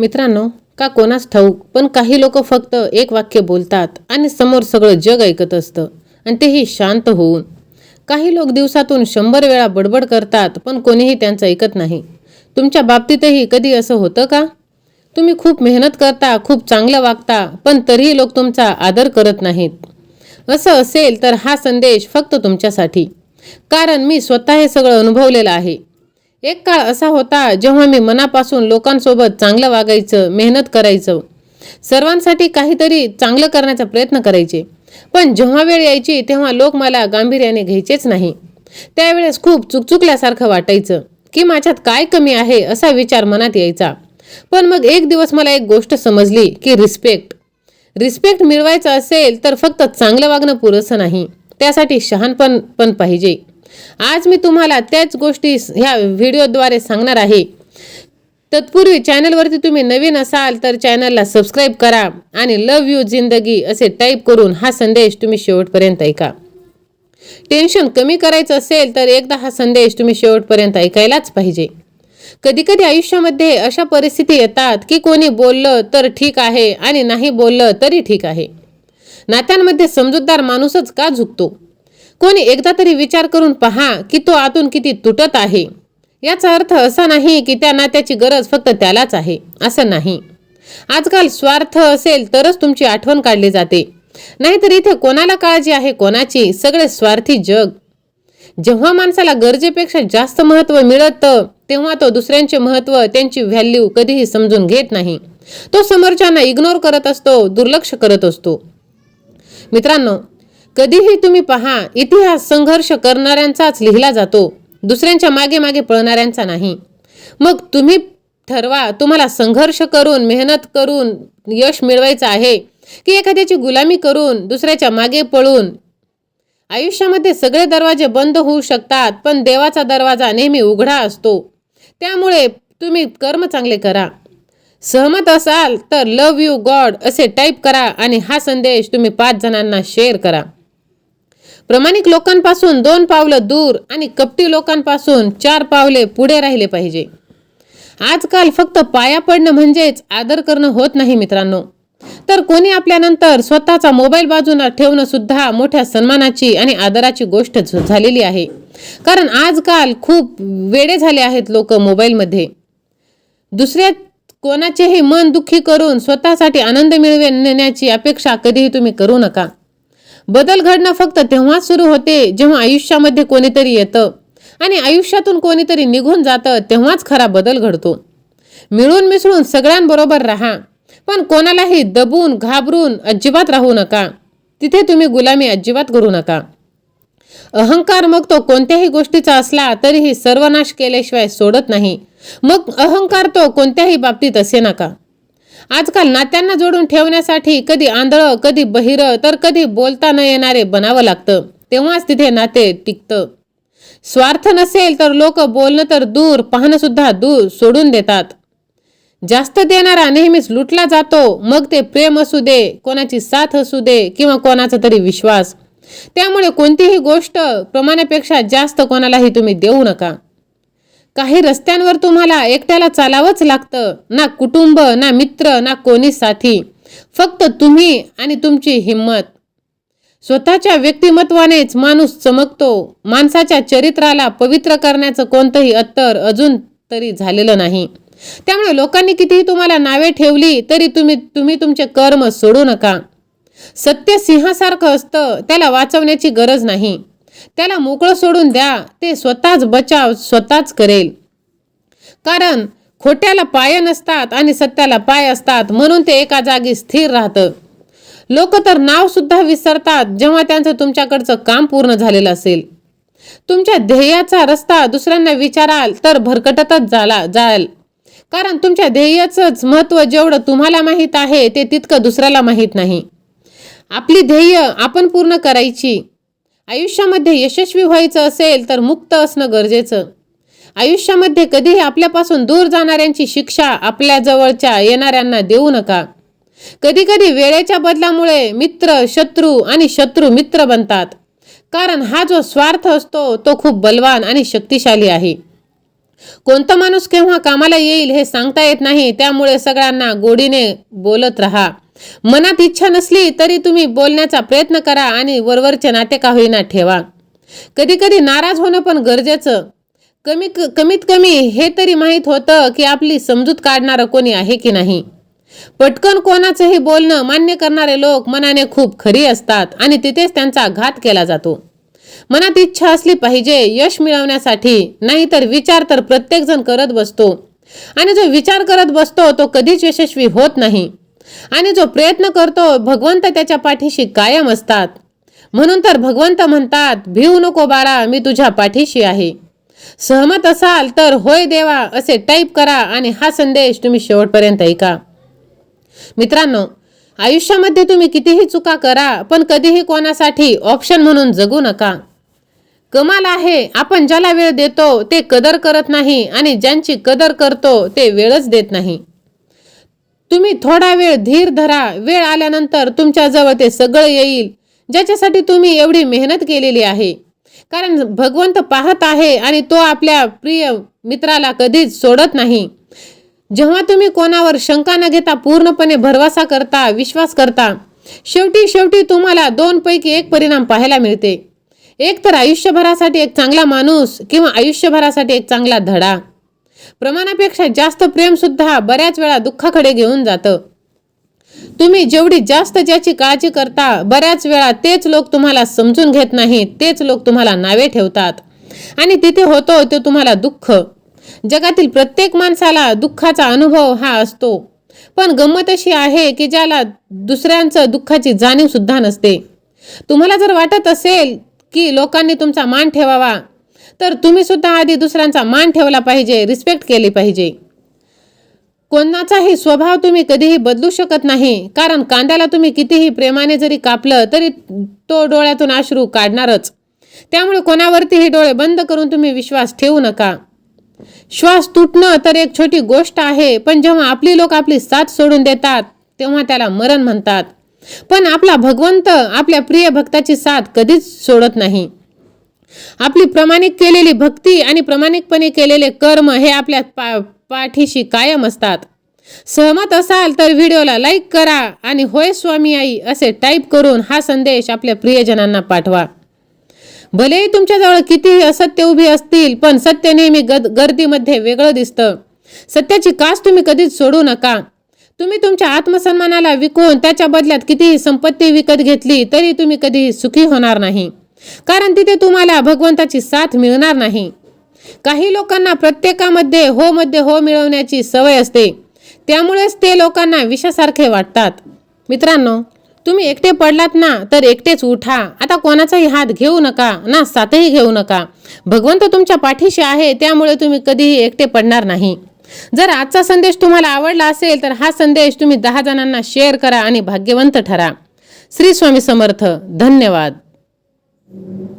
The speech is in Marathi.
मित्रांनो का कोणास ठाऊक पण काही लोक फक्त एक वाक्य बोलतात आणि समोर सगळं जग ऐकत असतं आणि तेही शांत होऊन. काही लोक दिवसातून शंभर वेळा बडबड करतात पण कोणीही त्यांचं ऐकत नाही. तुमच्या बाबतीतही कधी असं होतं का? तुम्ही खूप मेहनत करता खूप चांगलं वागता पण तरीही लोक तुमचा आदर करत नाहीत. असं असेल तर हा संदेश फक्त तुमच्यासाठी. कारण मी स्वतः हे सगळं अनुभवलेलं आहे. एक काळ असा होता जेव्हा मी मनापासून लोकांसोबत चांगलं वागायचं मेहनत करायचं. सर्वांसाठी काहीतरी चांगलं करण्याचा प्रयत्न करायचे. पण जेव्हा वेळ यायची तेव्हा लोक मला गांभीर्याने घ्यायचेच नाही. त्यावेळेस खूप चुकचुकल्यासारखं वाटायचं की माझ्यात काय कमी आहे असा विचार मनात यायचा. पण मग एक दिवस मला एक गोष्ट समजली की रिस्पेक्ट. रिस्पेक्ट मिळवायचं असेल तर फक्त चांगलं वागणं पुरेसं नाही. त्यासाठी शहाणपण पण पाहिजे. आज मी तुम्हाला त्याच गोष्टी ह्या व्हिडिओद्वारे सांगणार आहे. तत्पूर्वी चॅनलवरती तुम्ही नवीन असाल तर चॅनलला सबस्क्राईब करा आणि लव यू जिंदगी असे टाईप करून हा संदेश तुम्ही शेवटपर्यंत ऐका. टेन्शन कमी करायचं असेल तर एकदा हा संदेश तुम्ही शेवटपर्यंत ऐकायलाच पाहिजे. कधी कधी आयुष्यामध्ये अशा परिस्थिती येतात की कोणी बोललं तर ठीक आहे आणि नाही बोललं तरी ठीक आहे. नात्यांमध्ये समजूतदार माणूसच का झुकतो? कोणी एकदा तरी विचार करून पहा की तो आतून किती तुटत आहे. याचा अर्थ असा नाही की त्या नात्याची गरज फक्त त्यालाच आहे असं नाही. आजकाल स्वार्थ असेल तरच तुमची आठवण काढली जाते. नाहीतर इथे कोणाला काळजी आहे कोणाची? सगळे स्वार्थी जग. जेव्हा माणसाला गरजेपेक्षा जास्त महत्त्व मिळतं तेव्हा तो दुसऱ्यांचे महत्त्व त्यांची व्हॅल्यू कधीही समजून घेत नाही. तो समोरच्यांना इग्नोर करत असतो दुर्लक्ष करत असतो. मित्रांनो कधीही तुम्ही पहा इतिहास संघर्ष करणाऱ्यांचाच लिहिला जातो. दुसऱ्यांच्या मागे मागे पळणाऱ्यांचा नाही. मग तुम्ही ठरवा तुम्हाला संघर्ष करून मेहनत करून यश मिळवायचं आहे की एखाद्याची गुलामी करून दुसऱ्याच्या मागे पळून? आयुष्यामध्ये सगळे दरवाजे बंद होऊ शकतात पण देवाचा दरवाजा नेहमी उघडा असतो. त्यामुळे तुम्ही कर्म चांगले करा. सहमत असाल तर लव यू गॉड असे टाईप करा आणि हा संदेश तुम्ही पाच जणांना शेअर करा. प्रामाणिक लोकांपासून दोन पावलं दूर आणि कपटी लोकांपासून चार पावले पुढे राहिले पाहिजे. आजकाल फक्त पाया पडणं म्हणजेच आदर करणं होत नाही मित्रांनो. तर कोणी आपल्यानंतर स्वतःचा मोबाईल बाजूला ठेवणं सुद्धा मोठ्या सन्मानाची आणि आदराची गोष्ट झालेली आहे. कारण आजकाल खूप वेडे झाले आहेत लोक मोबाईलमध्ये. दुसऱ्या कोणाचेही मन दुःखी करून स्वतःसाठी आनंद मिळवण्याची अपेक्षा कधीही तुम्ही करू नका. बदल घडणं फक्त तेव्हाच सुरू होते जेव्हा आयुष्यामध्ये कोणीतरी येतं. आणि आयुष्यातून कोणीतरी निघून जातं तेव्हाच खरा बदल घडतो. मिळून मिसळून सगळ्यांबरोबर राहा. पण कोणालाही दबून घाबरून अजिबात राहू नका. तिथे तुम्ही गुलामी अजिबात करू नका. अहंकार मग तो कोणत्याही गोष्टीचा असला तरीही सर्वनाश केल्याशिवाय सोडत नाही. मग अहंकार तो कोणत्याही बाबतीत असे नका. आजकाल नात्यांना जोडून ठेवण्यासाठी कधी आंधळं कधी बहिरं तर कधी बोलता न येणारे बनावं लागतं. तेव्हाच तिथे नाते टिकतं. स्वार्थ नसेल तर लोक बोलणं तर दूर पाहणं सुद्धा दूर सोडून देतात. जास्त देणारा नेहमीच लुटला जातो मग ते प्रेम असू दे कोणाची साथ असू दे किंवा कोणाचा तरी विश्वास. त्यामुळे कोणतीही गोष्ट प्रमाणापेक्षा जास्त कोणालाही तुम्ही देऊ नका. काही रस्त्यांवर तुम्हाला एकट्याला चालावंच लागतं. ना कुटुंब ना मित्र ना कोणी साथी. फक्त तुम्ही आणि तुमची हिंमत स्वतःच्या व्यक्तिमत्वानेच माणूस चमकतो. माणसाच्या चरित्राला पवित्र करण्याचं कोणतंही अत्तर अजून तरी झालेलं नाही. त्यामुळे लोकांनी कितीही तुम्हाला नावे ठेवली तरी तुम्ही तुम्ही तुमचे कर्म सोडू नका. सत्य सिंहासारखं असतं त्याला वाचवण्याची गरज नाही. त्याला मोकळं सोडून द्या. ते स्वतःच बचाव स्वतःच करेल. कारण खोट्याला पाय नसतात आणि सत्याला पाय असतात. म्हणून ते एका जागी स्थिर राहतं. लोक तर नावसुद्धा विसरतात जेव्हा त्यांचं तुमच्याकडचं काम पूर्ण झालेलं असेल. तुमच्या ध्येयाचा रस्ता दुसऱ्यांना विचाराल तर भरकटतच झाला जाल. कारण तुमच्या ध्येयाचंच महत्त्व जेवढं तुम्हाला माहीत आहे ते तितकं दुसऱ्याला माहीत नाही. आपली ध्येय आपण पूर्ण करायची. आयुष्यामध्ये यशस्वी व्हायचं असेल तर मुक्त असणं गरजेचं. आयुष्यामध्ये कधीही आपल्यापासून दूर जाणाऱ्यांची शिक्षा आपल्या जवळच्या येणाऱ्यांना देऊ नका. कधी कधी वेळेच्या बदलामुळे मित्र शत्रू आणि शत्रू मित्र बनतात. कारण हा जो स्वार्थ असतो तो खूप बलवान आणि शक्तिशाली आहे. कोणता माणूस केव्हा कामाला येईल हे सांगता येत नाही त्यामुळे सगळ्यांना गोडीने बोलत राहा. मनात इच्छा नसली तरी तुम्ही बोलण्याचा प्रयत्न करा आणि वरवरचे नाते का होईना ठेवा. कधी कधी नाराज होणं पण गरजेचं. कमी कमीत कमी हे तरी माहीत होतं की आपली समजूत काढणारं कोणी आहे की नाही. पटकन कोणाचंही बोलणं मान्य करणारे लोक मनाने खूप खरी असतात आणि तिथेच त्यांचा घात केला जातो. मनात इच्छा असली पाहिजे यश मिळवण्यासाठी नाहीतर विचार तर प्रत्येकजण करत बसतो. आणि जो विचार करत बसतो तो कधीच यशस्वी होत नाही. आणि जो प्रयत्न करतो भगवंत त्याच्या पाठीशी कायम असतात. म्हणून तर भगवंत म्हणतात भिवू नको बाळा मी तुझ्या पाठीशी आहे. सहमत असाल तर होय देवा असे टाईप करा आणि हा संदेश तुम्ही शेवटपर्यंत ऐका. मित्रांनो आयुष्यामध्ये तुम्ही कितीही चुका करा पण कधीही कोणासाठी ऑप्शन म्हणून जगू नका. कमाल आहे आपण ज्याला वेळ देतो ते कदर करत नाही आणि ज्यांची कदर करतो ते वेळच देत नाही. तुम्ही थोडा वेळ धीर धरा. वेळ आल्यानंतर तुमच्याजवळ ते सगळं येईल. ज्याच्यासाठी तुम्ही एवढी मेहनत केलेली आहे. कारण भगवंत पाहत आहे आणि तो आपल्या प्रिय मित्राला कधीच सोडत नाही. जेव्हा तुम्ही कोणावर शंका न घेता पूर्णपणे भरवसा करता विश्वास करता शेवटी शेवटी तुम्हाला दोन पैकी एक परिणाम पाहायला मिळते. एक तर आयुष्यभरासाठी एक चांगला माणूस किंवा आयुष्यभरासाठी एक चांगला धडा. प्रमाणापेक्षा जास्त प्रेम सुद्धा बऱ्याच वेळा दुःखाकडे घेऊन जातं. तुम्ही जेवढी जास्त ज्याची काळजी करता बऱ्याच वेळा तेच लोक तुम्हाला समजून घेत नाहीत तेच लोक तुम्हाला नावे ठेवतात. आणि तिथे होतो ते तुम्हाला दुःख. जगातील प्रत्येक माणसाला दुःखाचा अनुभव हा असतो. पण गंमत अशी आहे की ज्याला दुसऱ्यांचं दुःखाची जाणीव सुद्धा नसते. तुम्हाला जर वाटत असेल की लोकांनी तुमचा मान ठेवावा तर तुम्ही सुद्धा आधी दुसऱ्यांचा मान ठेवला पाहिजे रिस्पेक्ट केली पाहिजे. कोणाचाही स्वभाव तुम्ही कधीही बदलू शकत नाही कारण कांद्याला तुम्ही कितीही प्रेमाने जरी कापलं तरी तो डोळ्यातून अश्रू काढणारच. त्यामुळे कोणावरतीही डोळे बंद करून तुम्ही विश्वास ठेवू नका. श्वास तुटणं तर एक छोटी गोष्ट आहे पण जेव्हा आपली लोक आपली साथ सोडून देतात तेव्हा त्याला मरण म्हणतात. पण आपला भगवंत आपल्या प्रिय भक्ताची साथ कधीच सोडत नाही. आपली प्रमाणिक केलेली भक्ती आणि प्रामाणिकपणे केलेले कर्म हे आपल्या पा पाठीशी कायम असतात. सहमत असाल तर व्हिडिओला लाईक करा आणि होय स्वामी आई असे टाईप करून हा संदेश आपल्या प्रियजनांना पाठवा. भलेही तुमच्याजवळ कितीही असत्य उभी असतील पण सत्य नेहमी गद गर्दीमध्ये वेगळं दिसतं. सत्याची कास तुम्ही कधीच सोडू नका. तुम्ही तुमच्या आत्मसन्मानाला विकून त्याच्या बदल्यात कितीही संपत्ती विकत घेतली तरी तुम्ही कधीही सुखी होणार नाही. कारण तिथे तुम्हाला भगवंताची साथ मिळणार नाही. काही लोकांना प्रत्येकामध्ये हो मध्ये हो मिळवण्याची सवय असते. त्यामुळेच ते लोकांना विषासारखे वाटतात. मित्रांनो तुम्ही एकटे पडलात ना तर एकटेच उठा. आता कोणाचाही हात घेऊ नका ना साथही घेऊ नका. भगवंत तुमच्या पाठीशी आहे त्यामुळे तुम्ही कधीही एकटे पडणार नाही. जर आजचा संदेश तुम्हाला आवडला असेल तर हा संदेश तुम्ही दहा जणांना शेअर करा आणि भाग्यवंत ठरा. श्री स्वामी समर्थ. धन्यवाद. Thank you.